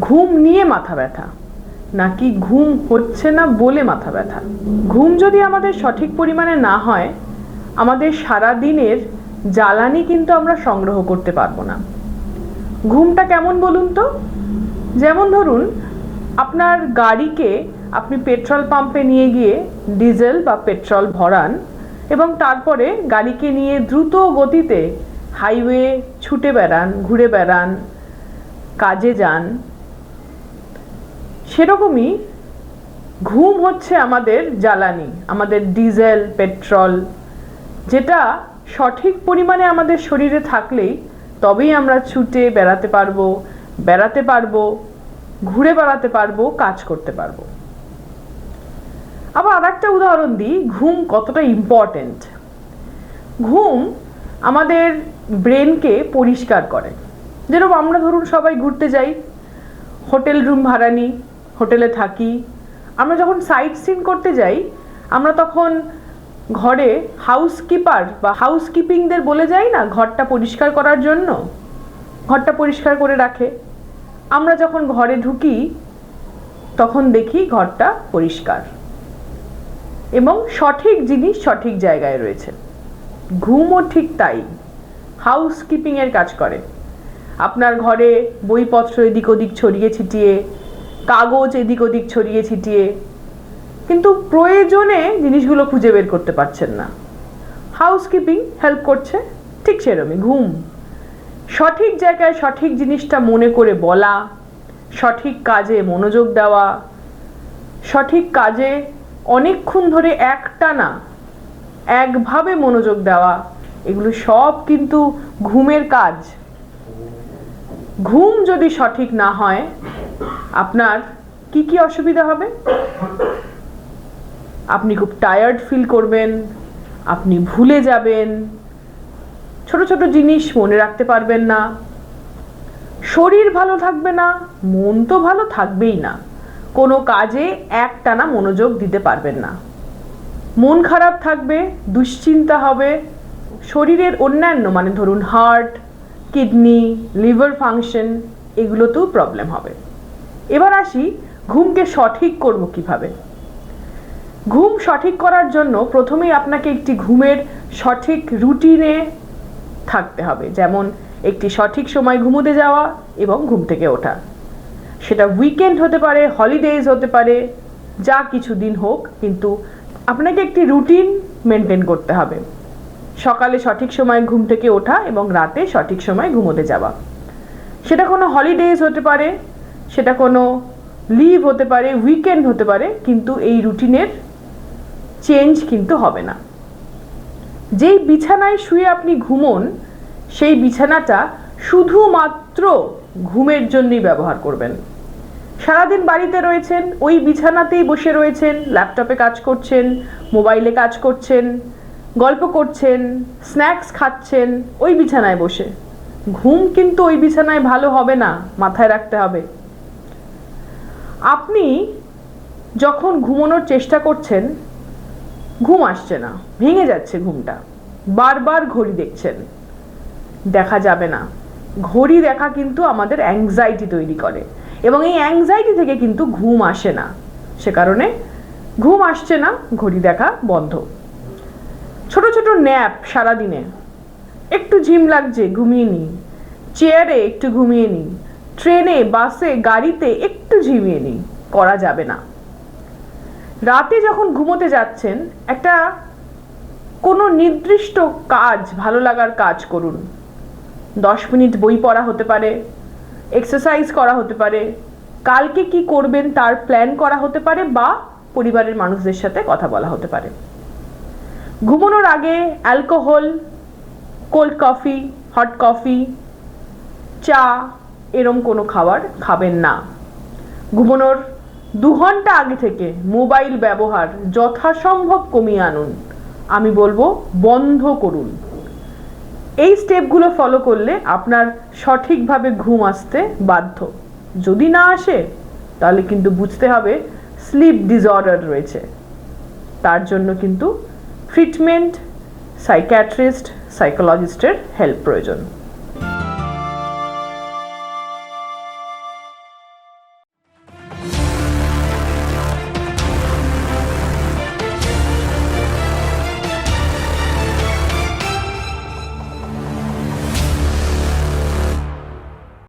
ঘুম নিয়ে মাথা ব্যথা। নাকি ঘুম হচ্ছে না বলে মাথা ব্যথা? ঘুম যদি আমাদের সঠিক পরিমাণে না হয়, আমাদের সারা দিনের জ্বালানি কিন্তু আমরা সংগ্রহ করতে পারব না। ঘুমটা কেমন বলুন তো? যেমন ধরুন, আপনার গাড়িকে আপনি পেট্রোল পাম্পে নিয়ে গিয়ে ডিজেল বা পেট্রোল ভরান এবং তারপরে গাড়িকে নিয়ে দ্রুত গতিতে হাইওয়ে ছুটে বেড়ান, ঘুরে বেড়ান, কাজে যান সেরকমই ঘুম হচ্ছে আমাদের জ্বালানি, আমাদের ডিজেল, পেট্রোল, যেটা সঠিক পরিমাণে আমাদের শরীরে থাকলেই তবেই আমরা ছুটে বেড়াতে পারব বেড়াতে পারব, ঘুরে বেড়াতে পারব, কাজ করতে পারব। আবার আর একটা উদাহরণ দিই, ঘুম কতটা ইম্পর্টেন্ট ঘুম আমাদের ব্রেনকে পরিষ্কার করে। যেরকম আমরা ধরুন সবাই ঘুরতে যাই, হোটেল রুম ভাড়া নিই হোটেলে থাকি। আমরা যখন সাইট সিন করতে যাই, আমরা তখন ঘরে হাউসকিপার বা হাউসকিপিংদের বলে যাই না, ঘরটা পরিষ্কার করার জন্য, ঘরটা পরিষ্কার করে রাখে। আমরা যখন ঘরে ঢুকি, তখন দেখি ঘরটা পরিষ্কার। এবং সঠিক জিনিস সঠিক জায়গায় রয়েছে। ঘুমও ঠিক তাই। হাউসকিপিংয়ের কাজ করে। আপনার ঘরে বইপত্র এদিক ওদিক ছড়িয়ে ছিটিয়ে কাগজ এদিক ওদিক ছড়িয়ে ছিটিয়ে। কিন্তু প্রয়োজনে জিনিসগুলো খুঁজে বের করতে পারছেন না। হাউসকিপিং হেল্প করছে, ঠিক সেরমই, ঘুম। সঠিক জায়গায় সঠিক জিনিসটা মনে করে বলা, সঠিক কাজে মনোযোগ দেওয়া, সঠিক কাজে অনেকক্ষণ ধরে একটানা একভাবে মনোযোগ দেওয়া, এগুলো সব কিন্তু ঘুমের কাজ। ঘুম যদি সঠিক না হয় আপনার কি কি অসুবিধা হবে? আপনি খুব টায়ার্ড ফিল করবেন, আপনি ভুলে যাবেন, ছোট ছোট জিনিস মনে রাখতে পারবেন না, শরীর ভালো থাকবে না, মন তো ভালো থাকবেই না, কোনো কাজে একটানা মনোযোগ দিতে পারবেন না। মন খারাপ থাকবে, দুশ্চিন্তা হবে, শরীরের অন্যান্য মানে ধরুন হার্ট কিডনি লিভার ফাংশন এগুলোতেও প্রবলেম হবে। এবার আসি ঘুমকে সঠিক করব কীভাবে। ঘুম সঠিক করার জন্য প্রথমেই আপনাকে একটি ঘুমের সঠিক রুটিনে থাকতে হবে, যেমন একটি সঠিক সময় ঘুমোতে যাওয়া এবং ঘুম থেকে ওঠা। সেটা উইকেন্ড হতে পারে হলিডেজ হতে পারে, যা কিছু দিন হোক, কিন্তু আপনাকে একটি রুটিন মেনটেন করতে হবে। সকালে সঠিক সময় ঘুম থেকে ওঠা এবং রাতে সঠিক সময় ঘুমোতে যাওয়া। সেটা কোনো হলিডেজ হতে পারে সেটা কোনো লিভ হতে পারে উইকেন্ড হতে পারে, কিন্তু এই রুটিনের চেঞ্জ কিন্তু হবে না। যেই বিছানায় শুয়ে আপনি ঘুমোন, সেই বিছানাটা শুধুমাত্র ঘুমের জন্যই ব্যবহার করবেন। সারাদিন বাড়িতে রয়েছেন, ওই বিছানাতেই বসে রয়েছেন ল্যাপটপে কাজ করছেন মোবাইলে কাজ করছেন, গল্প করছেন স্ন্যাক্স খাচ্ছেন, ওই বিছানায় বসে। ঘুম কিন্তু ওই বিছানায় ভালো হবে না, মাথায় রাখতে হবে। আপনি যখন ঘুমানোর চেষ্টা করছেন, ঘুম আসছে না, ভেঙে যাচ্ছে ঘুমটা। বারবার ঘড়ি দেখছেন। দেখা যাবে না। ঘড়ি দেখা কিন্তু আমাদের অ্যাংজাইটি তৈরি করে এবং এই অ্যাংজাইটি থেকে কিন্তু ঘুম আসে না। সে কারণে ঘুম আসছে না, ঘড়ি দেখা বন্ধ। ছোট ছোট ন্যাপ সারাদিনে। একটু ঝিম লাগছে, ঘুমিয়ে নিই। চেয়ারে একটু ঘুমিয়ে নিই। ট্রেনে বাসে গাড়িতে একটু ঝিমিয়ে নিই, করা যাবে না। রাতে যখন ঘুমোতে যাচ্ছেন, একটা কোনো নির্দিষ্ট কাজ, ভালো লাগার কাজ করুন। দশ মিনিট বই পড়া হতে পারে এক্সারসাইজ করা হতে পারে, কালকে কি করবেন তার প্ল্যান করা হতে পারে বা পরিবারের মানুষদের সাথে কথা বলা হতে পারে। ঘুমানোর আগে alcohol cold coffee hot coffee চা, এরম কোনো খাবার খাবেন না। ঘুমানোর দু ঘণ্টা আগে থেকে মোবাইল ব্যবহার যথাসম্ভব কমিয়ে আনুন। আমি বলব, বন্ধ করুন। এই স্টেপগুলো ফলো করলে আপনার সঠিকভাবে ঘুম আসতে বাধ্য। যদি না আসে, তাহলে কিন্তু বুঝতে হবে স্লিপ ডিসঅর্ডার রয়েছে। তার জন্য কিন্তু ট্রিটমেন্ট সাইক্যাট্রিস্ট সাইকোলজিস্টের হেল্প প্রয়োজন।